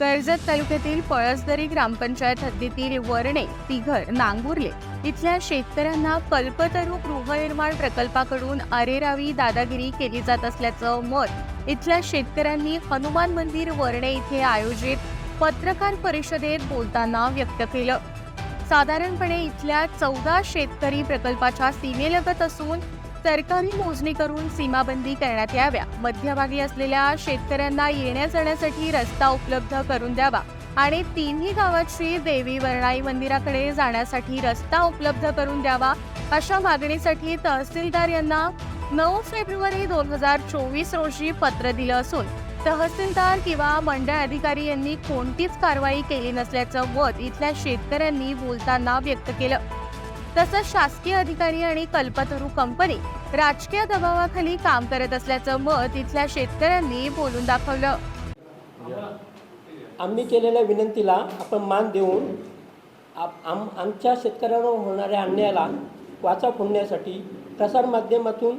कर्जत तालुक्यातील पळसदरी ग्रामपंचायत हद्दीतील वर्णे तिघर नांगुर्ले इथल्या शेतकऱ्यांना कल्पतरू गृहनिर्माण प्रकल्पाकडून अरेरावी दादागिरी केली जात असल्याचं मत इथल्या शेतकऱ्यांनी हनुमान मंदिर वर्णे इथे आयोजित पत्रकार परिषदेत बोलताना व्यक्त केलं. साधारणपणे इथल्या चौदा शेतकरी प्रकल्पाच्या सीमेलगत असून सरकारी मोजणी करून सीमाबंदी करण्यात याव्या. मध्यभागी असलेल्या शेतकऱ्यांना येण्या जाण्यासाठी रस्ता उपलब्ध करून द्यावा आणि तिन्ही गावाची देवी वरणाई मंदिराकडे जाण्यासाठी रस्ता उपलब्ध करून द्यावा अशा मागणीसाठी तहसीलदार यांना नऊ फेब्रुवारी दोन हजार चोवीस रोजी पत्र दिलं असून तहसीलदार किंवा मंडळ अधिकारी यांनी कोणतीच कारवाई केली नसल्याचं मत इथल्या शेतकऱ्यांनी बोलताना व्यक्त केलं. तसंच शासकीय अधिकारी आणि कल्पतरू कंपनी राजकीय दबावाखाली काम करत असल्याचं मत इथल्या शेतकऱ्यांनी बोलून दाखवलं. आम्ही केलेल्या विनंतीला आपण मान देऊन आप आम आमच्या शेतकऱ्यांवर होणाऱ्या अन्यायाला वाचा फोडण्यासाठी प्रसारमाध्यमातून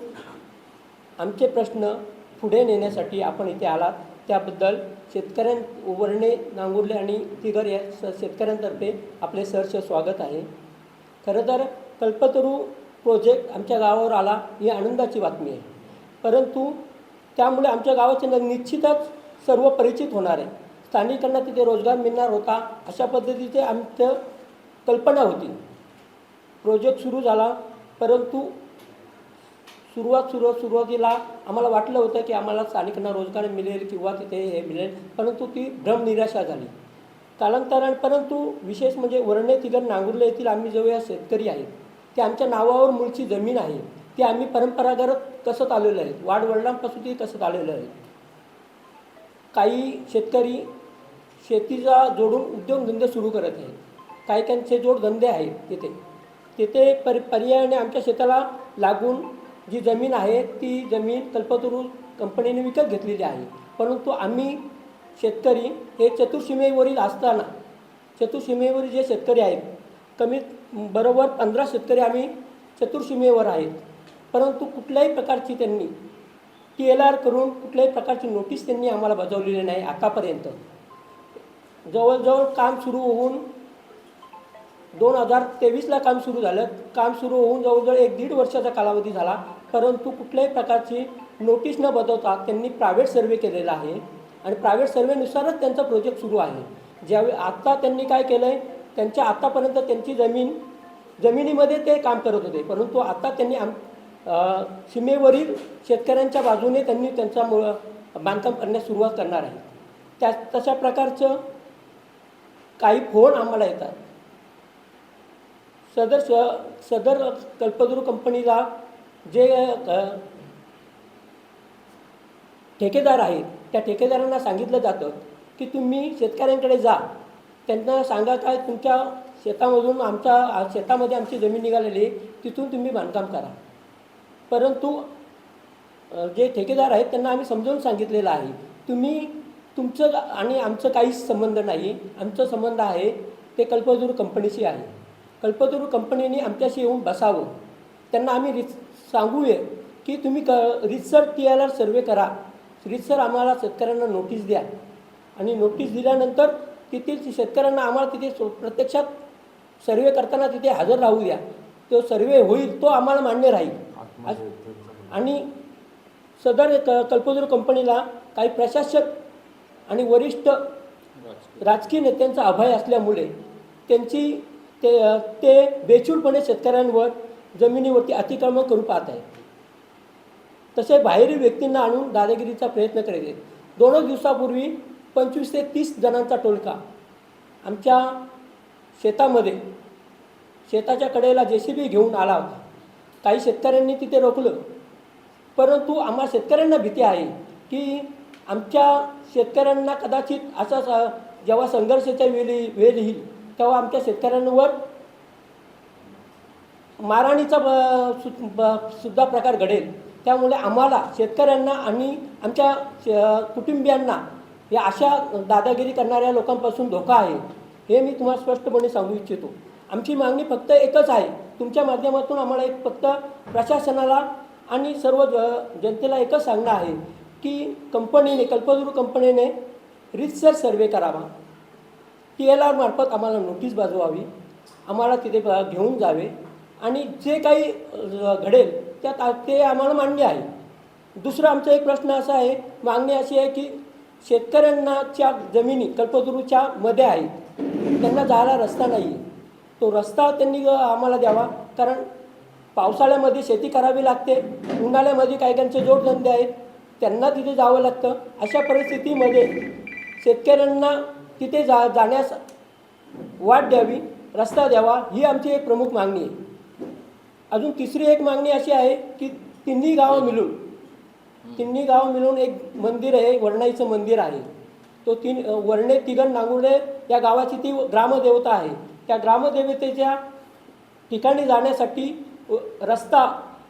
आमचे प्रश्न पुढे नेण्यासाठी आपण इथे आलात. त्याबद्दल शेतकऱ्यां उवर्णे नांगुर्ले आणि तिगर या स शेतकऱ्यांतर्फे आपले सहर्ष स्वागत आहे. खरं तर कल्पतरू प्रोजेक्ट आमच्या गावावर आला ही आनंदाची बातमी आहे. परंतु त्यामुळे आमच्या गावाचे न- निश्चितच सर्व परिचित होणार आहे. स्थानिकांना तिथे रोजगार मिळणार होता अशा पद्धतीचे आमचं कल्पना होती. प्रोजेक्ट सुरू झाला परंतु सुरुवात सुरुवात सुरुवातीला आम्हाला वाटलं होतं की आम्हाला स्थानिकांना रोजगार मिळेल किंवा तिथे हे मिळेल परंतु ती भ्रमनिराशा झाली. कालांतरान परंतु विशेष म्हणजे वर्णे तिगर नांगुर्ले येथील आम्ही जेव्हा शेतकरी आहेत. ते आमच्या नावावर मूळची जमीन आहे. ती आम्ही परंपरागत कसत आलेलो आहे. वाडवडिलांपासून ती कसत आलेलं आहे. काही शेतकरी शेतीचा जोडून उद्योगधंदे सुरू करत आहेत. काही त्यांचे जोडधंदे आहेत तिथे. तिथे पर पर्यायाने आमच्या शेताला लागून जी जमीन आहे ती जमीन कल्पतरू कंपनीने विकत घेतलेली आहे. परंतु आम्ही शेतकरी हे चतुर्सीमेवरील असताना चतुर्सीमेवरील जे शेतकरी आहेत कमीत बरोबर पंधरा शेतकरी आम्ही चतुर्सीमेवर आहेत. परंतु कुठल्याही प्रकारची त्यांनी टी एल आर करून कुठल्याही प्रकारची नोटीस त्यांनी आम्हाला बजावलेली नाही आतापर्यंत. जवळजवळ काम सुरू होऊन दोन हजार तेवीसला काम सुरू झालं. काम सुरू होऊन जवळजवळ एक दीड वर्षाचा कालावधी झाला. परंतु कुठल्याही प्रकारची नोटीस न बदलता त्यांनी प्रायव्हेट सर्वे केलेला आहे. आणि प्रायव्हेट सर्वेनुसारच त्यांचा प्रोजेक्ट सुरू आहे. ज्यावेळी आत्ता त्यांनी काय केलं आहे त्यांच्या आत्तापर्यंत त्यांची जमीन जमिनीमध्ये ते काम करत होते. परंतु आता त्यांनी आम सीमेवरील शेतकऱ्यांच्या बाजूने त्यांनी त्यांचा मुळ बांधकाम करण्यास सुरुवात करणार आहे. त्या तशा प्रकारचं काही फोन आम्हाला येतात. सदर स सदर कल्पद्रु कंपनीला जे ठेकेदार आहेत त्या ठेकेदारांना सांगितलं जातं की तुम्ही शेतकऱ्यांकडे जा. त्यांना सांगा काय तुमच्या शेतामधून आमच्या शेतामध्ये आमची जमीन निघालेली आहे, तिथून तुम्ही बांधकाम करा. परंतु जे ठेकेदार आहेत त्यांना आम्ही समजावून सांगितलेलं आहे तुम्ही तुमचं आणि आमचं काहीच संबंध नाही. आमचं संबंध आहे ते कल्पतरू कंपनीशी आहे. कल्पतरू कंपनीने आमच्याशी येऊन बसावं. त्यांना आम्ही रिस सांगूया की तुम्ही क research T L R survey करा. रितसर आम्हाला शेतकऱ्यांना नोटीस द्या. आणि नोटीस दिल्यानंतर तेथील शेतकऱ्यांना आम्हाला तिथे सो- प्रत्यक्षात सर्वे करताना तिथे हजर राहू द्या. तो सर्वे होईल तो आम्हाला मान्य राहील. आणि सदर क कल्पतरू कंपनीला काही प्रशासक आणि वरिष्ठ राजकीय नेत्यांचा अभय असल्यामुळे त्यांची ते ते बेचूलपणे शेतकऱ्यांवर जमिनीवरती अतिक्रमण करू पाहत आहे तसे बाहेरील व्यक्तींना आणून दादागिरीचा प्रयत्न करायचे. दोनच दिवसापूर्वी पंचवीस ते तीस जणांचा टोळका आमच्या शेतामध्ये शेताच्या कडेला जे सी बी घेऊन आला होता. काही शेतकऱ्यांनी तिथे रोखलं. परंतु आम्हा शेतकऱ्यांना भीती आहे की आमच्या शेतकऱ्यांना कदाचित असा स- जेव्हा संघर्षाच्या वेळी वेळ येईल तेव्हा आमच्या शेतकऱ्यांवर मारहाणीचा ब- सु- ब- सुद्धा प्रकार घडेल. त्यामुळे आम्हाला शेतकऱ्यांना आणि आमच्या श- कुटुंबियांना या अशा दादागिरी करणाऱ्या लोकांपासून धोका आहे हे मी तुम्हाला स्पष्टपणे सांगू इच्छितो. आमची मागणी फक्त एकच आहे तुमच्या माध्यमातून आम्हाला एक फक्त प्रशासनाला आणि सर्व ज जनतेला एकच सांगणं आहे की कंपनीने कल्पतरू कंपनीने रितसर सर्वे करावा. टी एल आर मार्फत आम्हाला नोटीस बाजवावी आम्हाला तिथे घेऊन जावे. आणि जे काही घडेल त्यात ते आम्हाला मान्य आहे. दुसरा आमचा एक प्रश्न असा आहे मागणी अशी आहे की शेतकऱ्यांनाच्या जमिनी कल्पतरूच्या मध्ये आहेत. त्यांना जायला रस्ता नाही आहे तो रस्ता त्यांनी आम्हाला द्यावा. कारण पावसाळ्यामध्ये शेती करावी लागते. उन्हाळ्यामध्ये काही काहींचे जोडधंदे आहेत. त्यांना तिथे जावं लागतं. अशा परिस्थितीमध्ये शेतकऱ्यांना तिथे जा जाण्यास वाट द्यावी रस्ता द्यावा ही आमची एक प्रमुख मागणी आहे. अजून तिसरी एक मागणी अशी आहे की तिन्ही गावं मिळून तिन्ही गावं मिळून एक मंदिर आहे वरणाईचं मंदिर आहे. तो तीन वर्णे तिगण नांगुर्डे या गावाची ती ग्रामदेवता आहे. त्या ग्रामदेवतेच्या ठिकाणी जाण्यासाठी रस्ता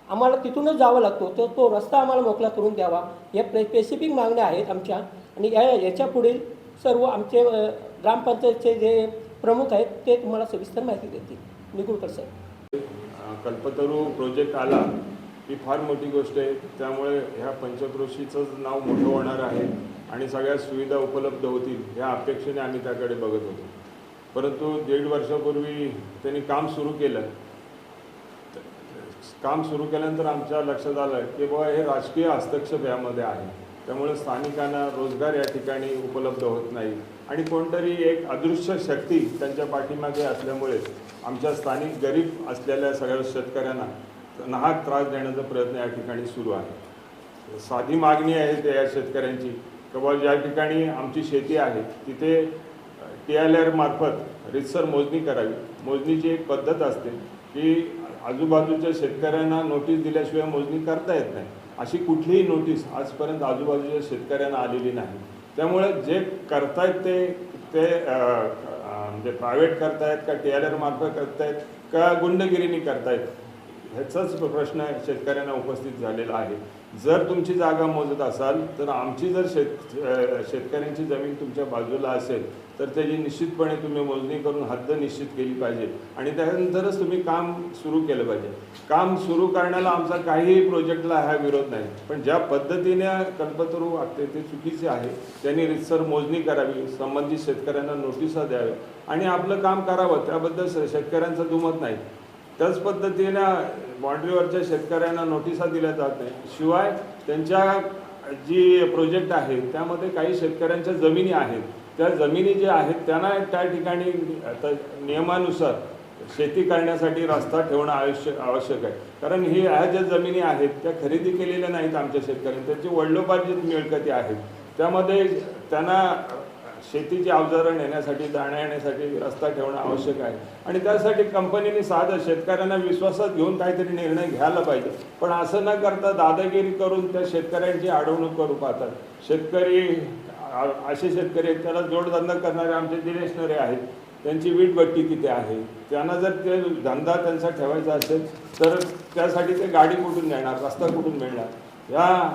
आम्हाला तिथूनच जावं लागतो. तर तो रस्ता आम्हाला मोकळा करून द्यावा. या स्पेसिफिक मागण्या आहेत आमच्या. आणि या याच्या पुढील सर्व आमचे ग्रामपंचायतचे जे प्रमुख आहेत ते तुम्हाला सविस्तर माहिती देतील. निगुळकर साहेब. कल्पतरू प्रोजेक्ट आला ही फार मोठी गोष्ट आहे. त्यामुळे ह्या पंचक्रोशीचंच नाव मोठं होणार आहे आणि सगळ्या सुविधा उपलब्ध होतील ह्या अपेक्षेने आम्ही त्याकडे बघत होतो. परंतु दीड वर्षापूर्वी त्यांनी काम सुरू केलं. काम सुरू केल्यानंतर आमच्या लक्षात आलं की बाबा हे राजकीय हस्तक्षेप यामध्ये आहे. त्यामुळे स्थानिकांना रोजगार या ठिकाणी उपलब्ध होत नाही. आणि कोणतरी एक अदृश्य शक्ती त्यांच्या पाठीमागे असल्यामुळे आमच्या स्थानिक गरीब असलेल्या सगळ्या शेतकऱ्यांना नाहक त्रास देण्याचा प्रयत्न या ठिकाणी सुरू आहे. साधी मागणी आहे त्या या शेतकऱ्यांची किंवा ज्या ठिकाणी आमची शेती आहे तिथे टी एल आर मार्फत रितसर मोजणी करावी. मोजणीची एक पद्धत असते की आजूबाजूच्या शेतकऱ्यांना नोटीस दिल्याशिवाय मोजणी करता येत नाही. अशी कुठलीही नोटीस आजपर्यंत आजूबाजूच्या शेतकऱ्यांना आलेली नाही. त्यामुळे जे करतायत ते ते म्हणजे प्रायव्हेट करतायत का टी एल आर मार्फत करतायत का गुंडगिरीनी करतायत? ह्याचाच प्रश्न शेतकऱ्यांना उपस्थित झालेला आहे. जर तुमची जागा मोजत असाल तर आमची जर शेत शेतकऱ्यांची जमीन तुमच्या बाजूला असेल तर त्याची निश्चितपणे तुम्ही मोजणी करून हद्द निश्चित केली पाहिजे. आणि त्यानंतरच तुम्ही काम सुरू केलं पाहिजे. काम सुरू करण्याला आमचा काहीही प्रोजेक्टला हा विरोध नाही. पण ज्या पद्धतीने कल्पतरू वागते ते चुकीचे आहे त्यांनी रितसर मोजणी करावी संबंधित शेतकऱ्यांना नोटिसा द्याव्या. आणि आपलं काम करावं त्याबद्दल शेतकऱ्यांचं दुमत नाही. त्याच पद्धतीनं बाँड्रीवरच्या शेतकऱ्यांना नोटिसा दिल्या जात नाही शिवाय त्यांच्या जी प्रोजेक्ट आहे त्यामध्ये काही शेतकऱ्यांच्या जमिनी आहेत. त्या जमिनी ज्या आहेत त्यांना त्या ठिकाणी आता नियमानुसार शेती करण्यासाठी रस्ता ठेवणं आवश्यक आवश्यक आहे. कारण ही ह्या ज्या जमिनी आहेत त्या खरेदी केलेल्या नाहीत आमच्या शेतकऱ्यांनी. त्यांची वडिलोपार्जित मिळकती आहेत. त्यामध्ये त्यांना शेतीची अवजारं नेण्यासाठी जाण्या येण्यासाठी रस्ता ठेवणं आवश्यक आहे. आणि त्यासाठी कंपनीने साधं शेतकऱ्यांना विश्वासात घेऊन काहीतरी निर्णय घ्यायला पाहिजे. पण असं न करता दादागिरी करून त्या शेतकऱ्यांची अडवणूक करू पाहतात. शेतकरी असे शेतकरी आहेत त्याला जोडधंदा करणारे आमचे दिनेशनरे आहेत. त्यांची वीटभट्टी तिथे आहे. त्यांना जर ते धंदा त्यांचा ठेवायचा असेल तर त्यासाठी ते गाडी कुठून देणार रस्ता कुठून मिळणार? या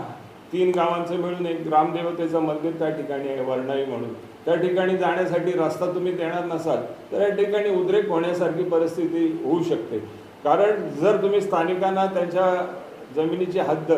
तीन गावांचं मिळून एक ग्रामदेवतेचं मंदिर त्या ठिकाणी आहे वर्णाई म्हणून. त्या ठिकाणी जाण्यासाठी रस्ता तुम्ही देणार नसाल तर या ठिकाणी उद्रेक होण्यासारखी परिस्थिती होऊ शकते. कारण जर तुम्ही स्थानिकांना त्यांच्या जमिनीची हद्द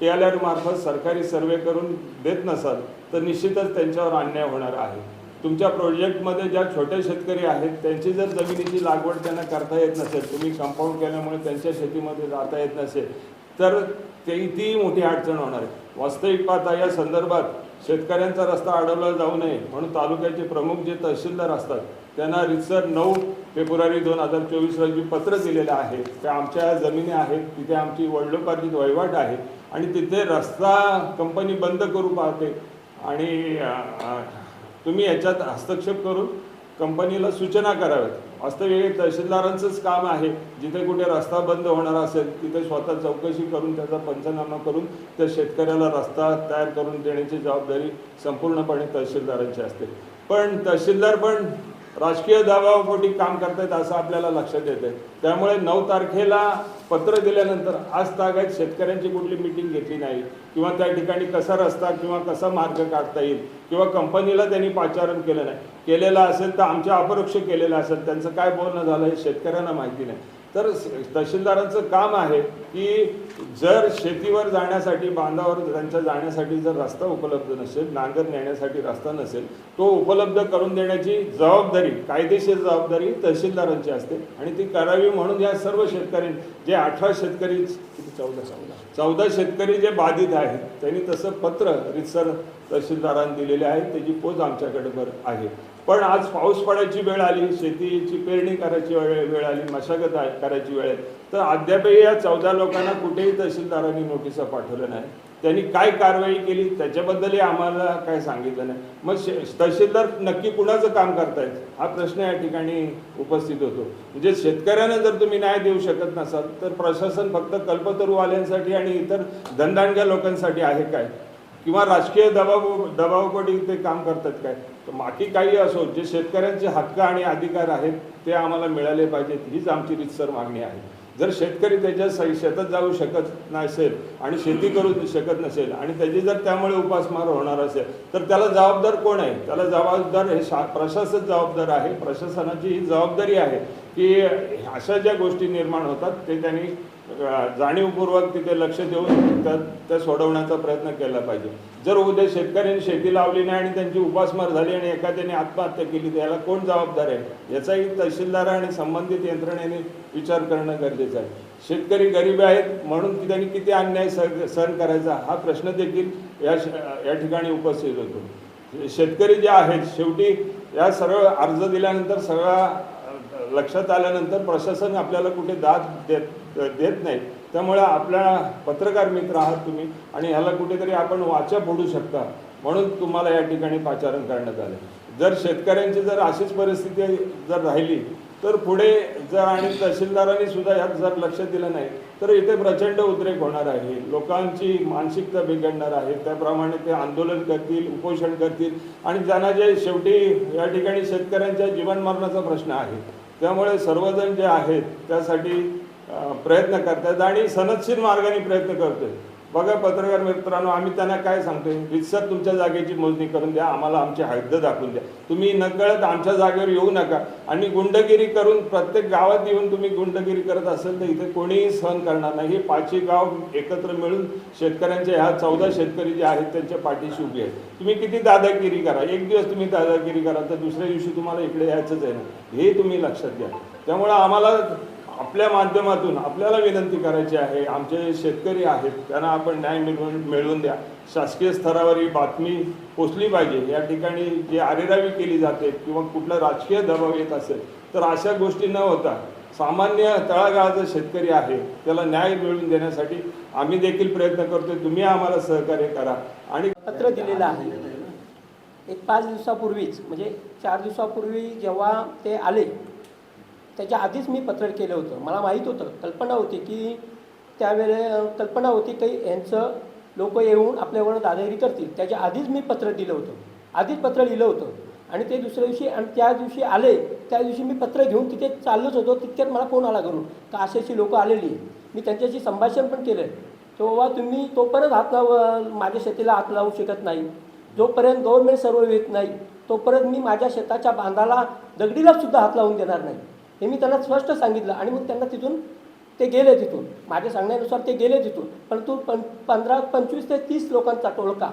टी एल आरमार्फत सरकारी सर्वे करून देत नसाल तर निश्चितच त्यांच्यावर अन्याय होणार आहे. तुमच्या प्रोजेक्टमध्ये ज्या छोटे शेतकरी आहेत त्यांची जर जमिनीची लागवड त्यांना करता येत नसेल तुम्ही कंपाऊंड केल्यामुळे त्यांच्या शेतीमध्ये जाता येत नसेल तर ते ती मोठी अडचण होणार आहे. वास्तविक पाहता या संदर्भात शेतकऱ्यांचा रस्ता अडवला जाऊ नये म्हणून तालुक्याचे प्रमुख जे तहसीलदार असतात त्यांना रितसर नऊ फेब्रुवारी दोन हजार चोवीस रोजी पत्र दिलेलं आहे. त्या आमच्या जमिनी आहेत तिथे आमची वडलोपार्जित वहिवाट आहे आणि तिथे रस्ता कंपनी बंद करू पाहते आणि तुम्ही याच्यात हस्तक्षेप करून कंपनीला सूचना कराव्यात. वास्तविक तहसीलदारांचंच काम आहे. जिथे कुठे रस्ता बंद होणार असेल तिथे स्वतः चौकशी करून त्याचा पंचनामा करून त्या शेतकऱ्याला रस्ता तयार करून देण्याची जबाबदारी संपूर्णपणे तहसीलदारांची असते. पण तहसीलदार पण राजकीय दाव्यापोटी काम करतायत असं आपल्याला लक्षात येतंय. त्यामुळे नऊ तारखेला पत्र दिल्यानंतर आज तागायत शेतकऱ्यांची कुठली मिटिंग घेतली नाही. किंवा त्या ठिकाणी कसा रस्ता किंवा कसा मार्ग काढता येईल किंवा कंपनीला त्यांनी पाचारण केलं नाही. केलेलं असेल तर आमच्या अपरोक्ष केलेलं असेल. त्यांचं काय बोलणं झालं हे शेतकऱ्यांना माहिती नाही. तर तहसीलदारांचं काम आहे की जर शेतीवर जाण्यासाठी बांधावर त्यांच्या जाण्यासाठी जर रस्ता उपलब्ध नसेल नांगर नेण्यासाठी रस्ता नसेल तो उपलब्ध करून देण्याची जबाबदारी कायदेशीर जबाबदारी तहसीलदारांची असते. आणि ती करावी म्हणून या सर्व शेतकरी जे अठरा शेतकरी चौदा चौदा. चौदा शेतकरी जे बाधित आहेत त्यांनी तसं पत्र रितसर तहसीलदारांनी दिलेले आहे त्याची पोच आमच्याकडे बरं आहे. पण आज पाऊस पडायची वेळ आली शेतीची पेरणी करायची वेळ वेळ आली मशागत आहे- करायची वेळ आहे. तर अद्यापही या चौदा लोकांना कुठेही तहसीलदारांनी नोटिसा पाठवल्या नाही त्यांनी काय कारवाई केली त्याच्याबद्दलही आम्हाला काय सांगितलं नाही. मग शे तहसीलदार नक्की कुणाचं काम करतायत? हा प्रश्न या ठिकाणी उपस्थित होतो. म्हणजे शेतकऱ्यांना जर तुम्ही न्याय देऊ शकत नसाल तर प्रशासन फक्त कल्पतरूवाल्यांसाठी आणि इतर धनदांडग्या लोकांसाठी आहे काय? किंवा राजकीय दबाव दबावपडी ते काम करतात काय? तर बाकी काही असो जे शेतकऱ्यांचे हक्क आणि अधिकार आहेत ते आम्हाला मिळाले पाहिजेत. हीच आमची रितसर मागणी आहे. जर शेतकरी त्याच्या शेतात जाऊ शकत नसेल आणि शेती करू शकत नसेल आणि त्याची जर त्यामुळे उपासमार होणार असेल तर त्याला जबाबदार कोण आहे? त्याला जबाबदार हे शा प्रशासन जबाबदार आहे. प्रशासनाची ही जबाबदारी आहे की अशा ज्या गोष्टी निर्माण होतात ते त्यांनी जाणीवपूर्वक तिथे लक्ष देऊन त्या सोडवण्याचा प्रयत्न केला पाहिजे. जर उद्या शेतकऱ्यांनी शेती लावली नाही आणि त्यांची उपासमार झाली आणि एखाद्याने आत्महत्या केली तर याला कोण जबाबदार आहे? याचाही तहसीलदार आणि संबंधित यंत्रणेने विचार करणं गरजेचं आहे. शेतकरी गरीब आहेत म्हणून की त्यांनी किती अन्याय सहन सहन करायचा हा प्रश्न देखील या श- या ठिकाणी उपस्थित होतो. शेतकरी जे आहेत शेवटी या सर्व अर्ज दिल्यानंतर सगळा लक्षात आल्यानंतर प्रशासन आपल्याला कुठे दाद देत देत नाही. त्यामुळे आपला पत्रकार मित्र आहात तुम्ही आणि ह्याला कुठेतरी आपण वाचा फोडू शकता. म्हणून तुम्हाला या ठिकाणी पाचारण करण्यात आलं. जर शेतकऱ्यांची जर अशीच परिस्थिती जर राहिली तर पुढे जर आणि तहसीलदारांनी सुद्धा यात जर लक्ष दिलं नाही तर इथे प्रचंड उद्रेक होणार आहे. लोकांची मानसिकता बिघडणार आहे. त्याप्रमाणे ते आंदोलन करतील उपोषण करतील आणि ज्यांना जे शेवटी या ठिकाणी शेतकऱ्यांच्या जीवनमरणाचा प्रश्न आहे त्यामुळे सर्वजण जे आहेत त्यासाठी प्रयत्न करतात आणि सनदशीर मार्गाने प्रयत्न करतोय. बघा पत्रकार मित्रांनो आम्ही त्यांना काय सांगतोय? रितसर तुमच्या जागेची मोजणी करून द्या आम्हाला आमची हद्द दाखवून द्या. तुम्ही नकळत आमच्या जागेवर येऊ नका आणि गुंडगिरी करून प्रत्येक गावात येऊन तुम्ही गुंडगिरी करत असेल तर इथे कोणीही सहन करणार नाही. हे पाचही गाव एकत्र मिळून शेतकऱ्यांचे ह्या चौदा शेतकरी जे आहेत त्यांच्या पाठीशी उभी आहेत. तुम्ही किती दादागिरी करा? एक दिवस तुम्ही दादागिरी करा तर दुसऱ्या दिवशी तुम्हाला इकडे यायचंच आहे ना. हे तुम्ही लक्षात घ्या. त्यामुळं आम्हाला आपल्या माध्यमातून आपल्याला विनंती करायची आहे आमचे जे शेतकरी आहेत त्यांना आपण न्याय मिळवून मिळवून द्या. शासकीय स्तरावर ही बातमी पोचली पाहिजे. या ठिकाणी जे आरेरावी केली जाते किंवा कुठला राजकीय दबाव येत असेल तर अशा गोष्टी न होता सामान्य तळागाळाचा शेतकरी आहे त्याला न्याय मिळवून देण्यासाठी आम्ही देखील प्रयत्न करतोय. तुम्ही आम्हाला सहकार्य करा. आणि पत्र दिलेलं आहे. एक पाच दिवसापूर्वीच म्हणजे चार दिवसापूर्वी जेव्हा ते आले त्याच्या आधीच मी पत्र केलं होतं. मला माहीत होतं कल्पना होती की त्यावेळे कल्पना होती काही यांचं लोक येऊन आपल्यावर दादागिरी करतील. त्याच्या आधीच मी पत्र दिलं होतं. आधीच पत्र लिहिलं होतं. आणि ते दुसऱ्या दिवशी आणि त्या दिवशी आले त्या दिवशी मी पत्र घेऊन तिथे चाललोच होतो. तितक्यात मला फोन आला करून का अशी अशी लोकं आलेली मी त्यांच्याशी संभाषण पण केलं. तो बाबा तुम्ही तोपर्यंत हात लाव माझ्या शेतीला हात लावू शकत नाही. जोपर्यंत गव्हर्मेंट सर्व येत नाही तोपर्यंत मी माझ्या शेताच्या बांधाला दगडीला सुद्धा हात लावून देणार नाही. हे मी त्यांना स्पष्ट सांगितलं आणि मग त्यांना तिथून ते गेले तिथून. माझ्या सांगण्यानुसार ते गेले तिथून. परंतु पं पंधरा पंचवीस ते तीस लोकांचा टोळका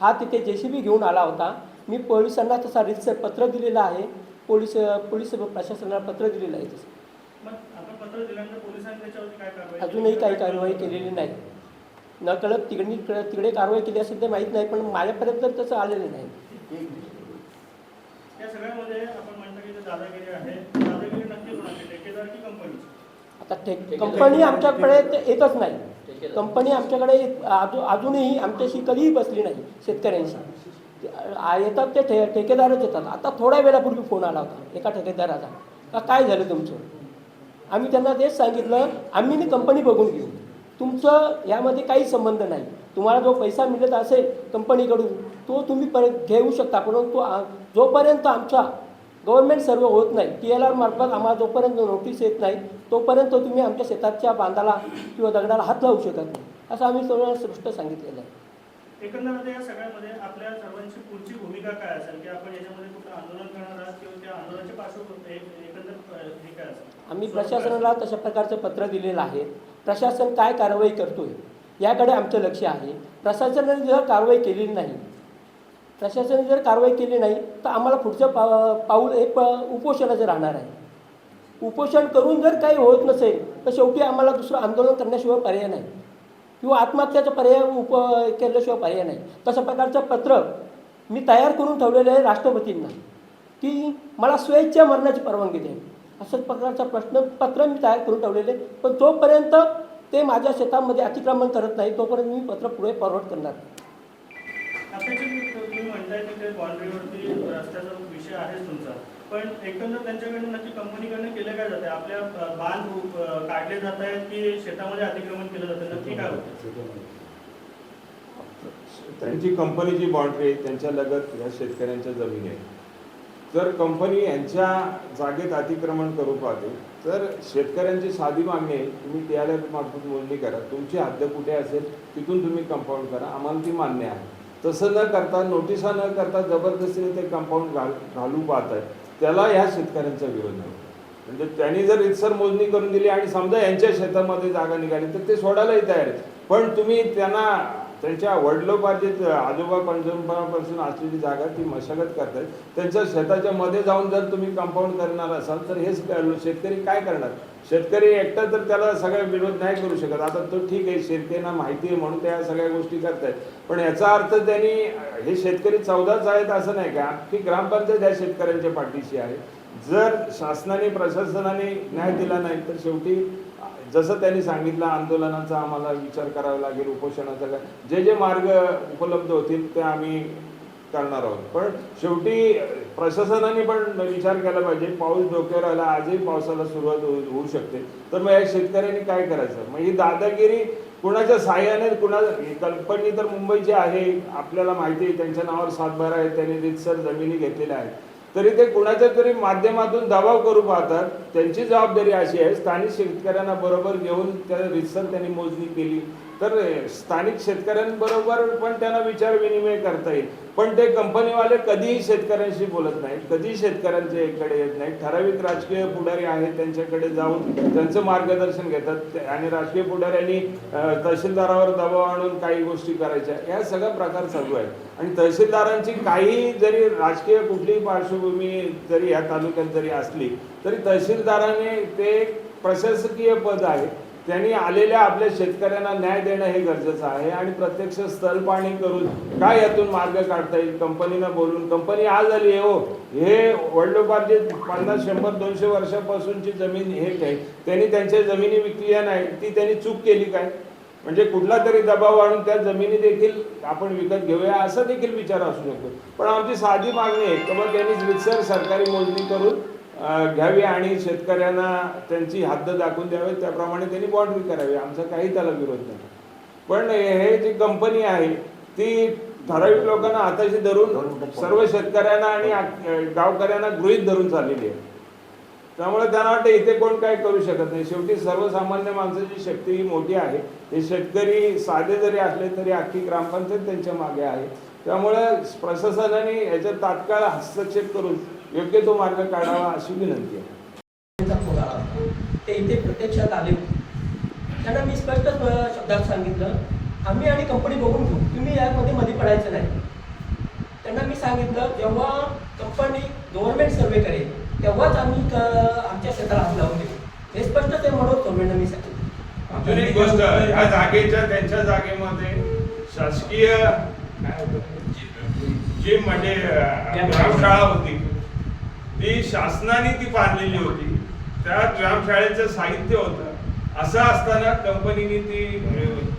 हा तिथे जे सी बी घेऊन आला होता. मी पोलिसांना तसा रितसर पत्र दिलेलं आहे. पोलीस पोलीस प्रशासनाला पत्र दिलेलं आहे तसं. मग आपण पत्र दिल्यानंतर पोलिसांनी त्याच्यावरती काय कारवाई केली? अजूनही काही कारवाई केलेली नाही. नकळत तिकडे तिकडे कारवाई केली असेल ते माहीत नाही पण माझ्यापर्यंत तर तसं आलेलं नाही या सगळ्यामध्ये आपण म्हणतो की जे दादागिरी आहे दादागिरी नक्की कोणाची ठेकेदार की कंपनीची आता कंपनी आमच्याकडे ते येतच नाही. कंपनी आमच्याकडे अजून अजूनही आमच्याशी कधीही बसली नाही शेतकऱ्यांशी. येतात ते ठे ठेकेदारच येतात. आता थोड्या वेळापूर्वी फोन आला होता एका ठेकेदाराचा. का काय झालं तुमचं? आम्ही त्यांना तेच सांगितलं आम्ही नी कंपनी बघून घेऊ. तुमचं यामध्ये काही संबंध नाही. तुम्हाला जो पैसा मिळत असेल कंपनीकडून तो तुम्ही परत घेऊ शकता परंतु जोपर्यंत आमच्या गव्हर्नमेंट सर्व होत नाही. टी एल आर मार्फत आम्हाला जोपर्यंत नोटीस येत नाही तोपर्यंत तुम्ही आमच्या शेताच्या बांधाला किंवा दगडाला हात लावू शकत नाही. असं आम्ही सर्वांना स्पष्ट सांगितलेलं आहे. एकंदरीत या सगळ्यामध्ये आपल्या सर्वांची पुढची भूमिका काय असेल? की आपण याच्यामध्ये कुठं आंदोलन करणार आहात किंवा त्या आंदोलनाच्या पार्श्वभूमी एक- एकंदर हे काय असेल? आम्ही प्रशासनाला तशा प्रकारचं पत्र दिलेलं आहे. प्रशासन काय कारवाई करतोय याकडे आमचं लक्ष आहे. प्रशासनाने जर कारवाई केली नाही प्रशासनाने जर कारवाई केली नाही तर आम्हाला पुढचं पा पाऊल हे प उपोषणाचं राहणार आहे. उपोषण करून जर काही होत नसेल तर शेवटी आम्हाला दुसरं आंदोलन करण्याशिवाय पर्याय नाही. किंवा आत्महत्याचा पर्याय उप केल्याशिवाय पर्याय नाही. तशा प्रकारचं पत्र मी तयार करून ठेवलेलं आहे राष्ट्रपतींना की मला स्वेच्छा मरणाची परवानगी द्यावी असं प्रकारचा प्रश्न पत्र मी तयार करून ठेवलेले आहे. पण जोपर्यंत ते माझ्या शेतामध्ये अतिक्रमण करत नाही तोपर्यंत मी पत्र पुढे फॉरवर्ड करणार आता तुम्ही म्हणताय की ते बाउंड्रीवरती रस्त्याचा विषय आहेच तुमचा. पण एकंदर त्यांच्याकडनं नक्की कंपनीकडनं केलं काय जातं आपल्या बांध काढले जात आहेत की शेतामध्ये अतिक्रमण केलं जातं नक्की काय होतं त्यांची कंपनीची बाउंड्री आहे त्यांच्या लगत ह्या शेतकऱ्यांच्या जमिनी आहे. जर कंपनी यांच्या जागेत अतिक्रमण करू पाहते तर शेतकऱ्यांची साधी मागणी आहे तुम्ही टी मार्फत बोलणी करा. तुमची हद्द कुठे असेल तिथून तुम्ही कंपाऊंड करा. आम्हाला ती मान्य आहे. तसं न करता नोटिसा न करता जबरदस्तीने ते कंपाऊंड घाल घालू पाहत आहेत. त्याला ह्या शेतकऱ्यांचा विरोध आहे म्हणजे त्यांनी जर इतसर मोजणी करून दिली आणि समजा यांच्या शेतामध्ये जागा निघाली तर ते सोडायलाही तयार आहेत. पण तुम्ही त्यांना त्यांच्या वडलोपार्जित आजोबा पंजोबापासून असलेली जागा ती मशागत करतायत. त्यांच्या शेताच्या मध्ये जाऊन जर तुम्ही कंपाऊंड करणार असाल तर हेच शेतकरी काय करणार? शेतकरी एकटा तर त्याला सगळा विरोध नाही करू शकत. आता तो ठीक आहे शेतकऱ्यांना माहिती आहे म्हणून त्या सगळ्या गोष्टी करतायत. पण याचा अर्थ त्यांनी हे शेतकरी चौदाच आहेत असं नाही का? की ग्रामपंचायत या शेतकऱ्यांच्या पाठीशी आहे. जर शासनाने प्रशासनाने न्याय दिला नाही तर शेवटी जसं त्यांनी सांगितलं आंदोलनाचा आम्हाला विचार करावा लागेल उपोषणाचा. जे जे मार्ग उपलब्ध होतील ते आम्ही करणार आहोत. पण शेवटी प्रशासनाने पण विचार केला पाहिजे. पाऊस डोक्यावर आला आजही पावसाला सुरुवात होऊ शकते. तर मग या शेतकऱ्यांनी काय करायचं? मग ही दादागिरी कुणाच्या साह्याने कुणा कंपनी तर मुंबईची आहे. आपल्याला माहिती आहे त्यांच्या नावावर सातबारा आहे त्यांनी रितसर जमिनी घेतलेल्या आहेत. तरी ते कुणाच्या तरी माध्यमातून दबाव करू पाहतात. त्यांची जबाबदारी अशी आहे स्थानिक शेतकऱ्यांना बरोबर घेऊन त्या रितसर त्यांनी मोजणी केली. तर स्थानिक शेतकऱ्यांबरोबर पण त्यांना विचार विनिमय करता येईल. पण ते कंपनीवाले कधीही शेतकऱ्यांशी बोलत नाहीत कधीही शेतकऱ्यांच्या इकडे येत नाहीत. ठराविक राजकीय पुढारी आहेत त्यांच्याकडे जाऊन त्यांचं मार्गदर्शन घेतात आणि राजकीय पुढाऱ्यांनी तहसीलदारावर दबाव आणून काही गोष्टी करायच्या. या सगळा प्रकार चालू आहे आणि तहसीलदारांची काही जरी राजकीय कुठलीही पार्श्वभूमी जरी या तालुक्यात जरी असली तरी तहसीलदाराने ते प्रशासकीय पद आहे. त्यांनी आलेल्या आपल्या शेतकऱ्यांना न्याय देणं हे गरजेचं आहे आणि प्रत्यक्ष स्थल पाणी करून काय यातून मार्ग काढता येईल? कंपनीनं बोलून कंपनी आज आली आहे हो. हे वडिलोपार्जित पन्नास शंभर दोनशे वर्षापासूनची जमीन हे काय त्यांनी त्यांच्या जमिनी विकल्या नाही ती त्यांनी चूक केली काय? म्हणजे कुठला तरी दबाव आणून त्या जमिनी देखील आपण विकत घेऊया असा देखील विचार असू शकतो. पण आमची साधी मागणी आहे की मग त्यांनी रितसर सरकारी मोजणी करून घ्यावी आणि शेतकऱ्यांना त्यांची हद्द दाखवून द्यावी. त्याप्रमाणे त्यांनी बाँड्री करावी. आमचा काही त्याला विरोध नाही. पण हे जी कंपनी आहे ती ठराविक लोकांना हाताशी धरून सर्व शेतकऱ्यांना आणि गावकऱ्यांना गृहित धरून चाललेली आहे. त्यामुळे त्यांना वाटतं इथे कोण काय करू शकत नाही. शेवटी सर्वसामान्य माणसाची शक्ती ही मोठी आहे. हे शेतकरी साधे जरी असले तरी अख्खी ग्रामपंचायत त्यांच्या मागे आहे. त्यामुळे प्रशासनाने याच्यात तात्काळ हस्तक्षेप करून योग्य तो मार्ग काढावा अशी विनंती आहे. ते इथे प्रत्यक्षात आले होते. त्यांना मी स्पष्ट शब्दात सांगितलं आम्ही आणि कंपनी बघून घेऊ. तुम्ही यामध्ये मध्ये पडायचं नाही. त्यांना मी सांगितलं जेव्हा कंपनी गव्हर्नमेंट सर्वे करेल तेव्हाच आम्ही आमच्या शेताला हात लावून देऊ. हे स्पष्ट ते मनोज गव्हर्नमेंटला मी सांगितलं. अजून एक गोष्ट ह्या जागेच्या त्यांच्या जागेमध्ये शासकीय? जी म्हणजे ग्रामशाळा होती. ती शासनाने ती बांधलेली होती. त्या ग्रामशाळेचं साहित्य होतं. असं असताना कंपनीने ती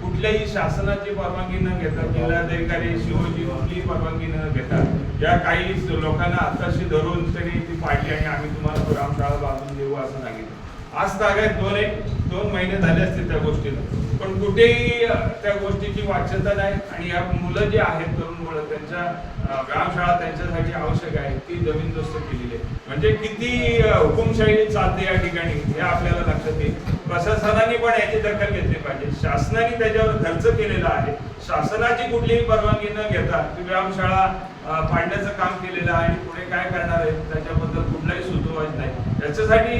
कुठल्याही शासनाची परवानगी न घेता जिल्हाधिकारी शिवजी कुठलीही परवानगी न घेता या काही लोकांना आताशी धरून तरी ती पाडली आणि आम्ही तुम्हाला ग्रामशाळा बांधून देऊ असं सांगितलं. आज तागायत दोन एक दोन महिने झाले असतील त्या गोष्टीला. पण कुठेही त्या गोष्टीची वाच्यता नाही आणि या मुलं जे आहेत तरुण मुलं त्यांच्या अ, ग्रामशाळा त्यांच्यासाठी आवश्यक आहे ती जमीनदोस्त केलेली आहे. म्हणजे किती हुकुमशाही चालते या ठिकाणी हे आपल्याला लक्षात येईल. प्रशासनाने पण याची दखल घेतली पाहिजे. शासनाने त्याच्यावर खर्च केलेला आहे. शासनाची कुठलीही परवानगी न घेता की व्यायामशाळा पाडण्याचं काम केलेलं आहे आणि पुढे काय करणार आहे त्याच्याबद्दल कुठलाही सुतोवाच नाही. याच्यासाठी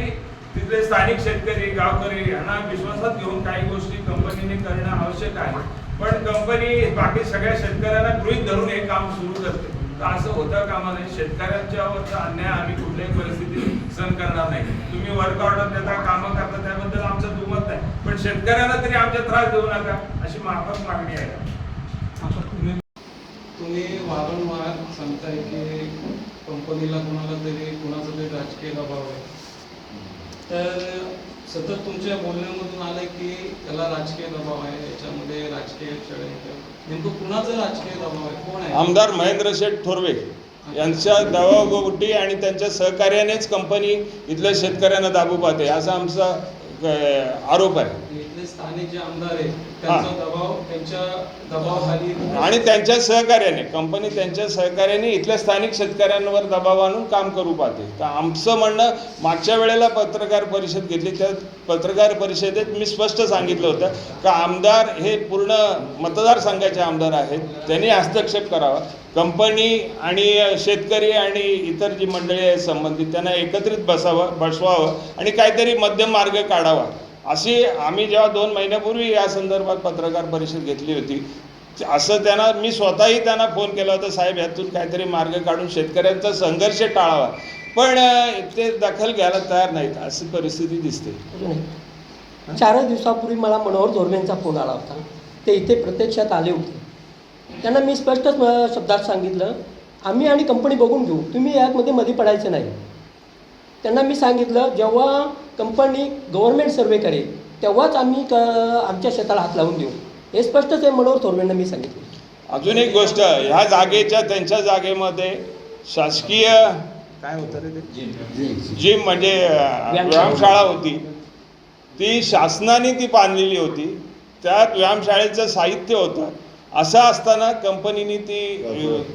तिथले स्थानिक शेतकरी गावकरी यांना विश्वासात घेऊन काही गोष्टी कंपनीने करणं आवश्यक आहे. पण कंपनी बाकी सगळ्या शेतकऱ्यांना गृहित धरून हे काम सुरू करते. तर असं होता कामा नये शेतकऱ्यांच्यावरचा अन्याय आम्ही कुठल्याही परिस्थितीत सहन करणार नाही. तुम्ही वर्क ऑर्डर देता कामं करता त्याबद्दल आमचं दुमत नाही. पण शेतकऱ्यांना तरी आमच्या त्रास देऊ नका अशी माफक मागणी आहे. तुम्ही वारंवार सांगताय की कंपनीला कोणाला तरी कुणाचा तरी राजकीय दबाव आहे. तर सतत तुमच्या बोलण्यामधून आलं की त्याला राजकीय दबाव आहे याच्यामध्ये राजकीय षडयंत्र नेमकं कुणाचा राजकीय दबाव आहे? कोण आहे? आमदार महेंद्र शेठ थोरवे यांच्या दबावगोटी आणि त्यांच्या सहकार्यानेच कंपनी इथल्या शेतकऱ्यांना दाबू पाहते असा आमचा आरोप आहे. स्थानिक जे आमदार आहेत त्यांचा दबाव त्यांच्या दबावाखाली आणि त्यांच्या सहकार्याने कंपनी त्यांच्या सहकार्याने इथल्या स्थानिक शेतकऱ्यांवर दबाव आणून काम करू पाहते. तर आमचं म्हणणं मागच्या वेळेला पत्रकार परिषद घेतली त्या पत्रकार परिषदेत मी स्पष्ट सांगितलं होतं का आमदार हे पूर्ण मतदारसंघाचे आमदार आहेत त्यांनी हस्तक्षेप करावा. कंपनी आणि शेतकरी आणि इतर जी मंडळी आहेत संबंधित त्यांना एकत्रित बसावं बसवावं आणि काहीतरी मध्यम मार्ग काढावा. अशी आम्ही जेव्हा दोन महिन्यापूर्वी या संदर्भात पत्रकार परिषद घेतली होती असं त्यांना मी स्वतःही त्यांना फोन केला होता साहेब यातून काहीतरी मार्ग काढून शेतकऱ्यांचा संघर्ष टाळावा. पण ते दखल घ्यायला तयार नाहीत अशी परिस्थिती दिसते. अजून चारच दिवसापूर्वी मला मनोहर धोरणेंचा फोन आला होता. ते इथे प्रत्यक्षात आले होते. त्यांना मी स्पष्ट शब्दात सांगितलं आम्ही आणि कंपनी बघून घेऊ. तुम्ही यामध्ये मध्ये पडायचं नाही. त्यांना मी सांगितलं जेव्हा कंपनी गव्हर्नमेंट सर्वे करेल तेव्हाच आम्ही क आमच्या शेताला हात लावून देऊ. हे स्पष्टच आहे मनोहर थोरवेंना मी सांगितलं. अजून एक गोष्ट ह्या जागेच्या त्यांच्या जागेमध्ये शासकीय काय होतं रे ते? जिम म्हणजे व्यायामशाळा होती. ती शासनाने ती बांधलेली होती. त्यात व्यायामशाळेचं साहित्य होतं. असं असताना कंपनीने ती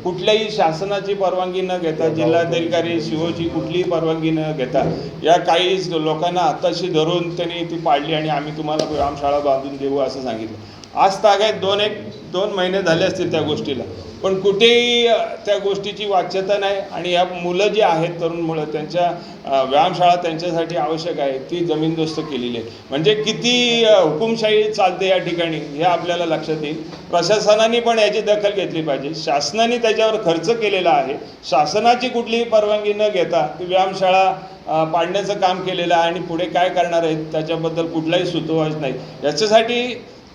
कुठल्याही शासनाची परवानगी न घेता जिल्हाधिकारी शिवची कुठलीही परवानगी न घेता या काही लोकांना हाताशी धरून त्यांनी ती पाडली आणि आम्ही तुम्हाला व्यायामशाळा बांधून देऊ असं सांगितलं. आज तागायत दोन एक दोन महिने झाले असतील त्या गोष्टीला. पण कुठेही त्या गोष्टीची वाच्यता नाही आणि या मुलं जी आहेत तरुण मुलं त्यांच्या व्यायामशाळा त्यांच्यासाठी आवश्यक आहे ती जमीनदोस्त केलेली आहे. म्हणजे किती हुकुमशाही चालते या ठिकाणी हे आपल्याला लक्षात येईल. प्रशासनाने पण याची दखल घेतली पाहिजे. शासनाने त्याच्यावर खर्च केलेला आहे. शासनाची कुठलीही परवानगी न घेता ती व्यायामशाळा पाडण्याचं काम केलेलं आहे आणि पुढे काय करणार आहेत त्याच्याबद्दल कुठलाही सुतोवाच नाही. याच्यासाठी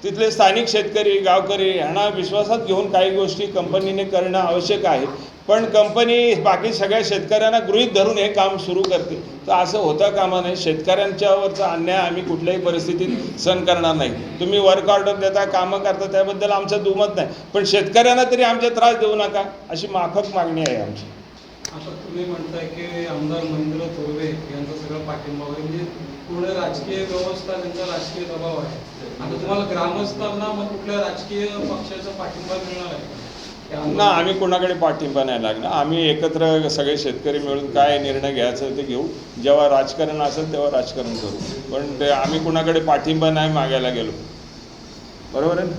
तिथले स्थानिक शेतकरी गावकरी यांना विश्वासात घेऊन काही गोष्टी कंपनीने करणं आवश्यक आहे. पण कंपनी बाकी सगळ्या शेतकऱ्यांना गृहीत धरून हे काम सुरू करते. तर असं होता कामा नाही शेतकऱ्यांच्यावरचा अन्याय आम्ही कुठल्याही परिस्थितीत सहन करणार नाही. तुम्ही वर्क ऑर्डर देता कामं करता त्याबद्दल आमचं दुमत नाही. पण शेतकऱ्यांना तरी आमचे त्रास देऊ नका अशी माफक मागणी आहे आमची. आता तुम्ही म्हणताय की आमदार महेंद्र थोरवे यांचा सगळं पाठिंबा म्हणजे पूर्ण राजकीय व्यवस्था त्यांचा राजकीय दबाव आहे. आता तुम्हाला ग्रामस्थांना मग कुठल्या राजकीय पक्षाचा पाठिंबा मिळणार आहे? ना आम्ही कोणाकडे पाठिंबा नाही लागणार. आम्ही एकत्र सगळे शेतकरी मिळून काय निर्णय घ्यायचा ते घेऊ. जेव्हा राजकारण असेल तेव्हा राजकारण करू. पण ते आम्ही कुणाकडे पाठिंबा नाही मागायला गेलो. बरोबर आहे ना?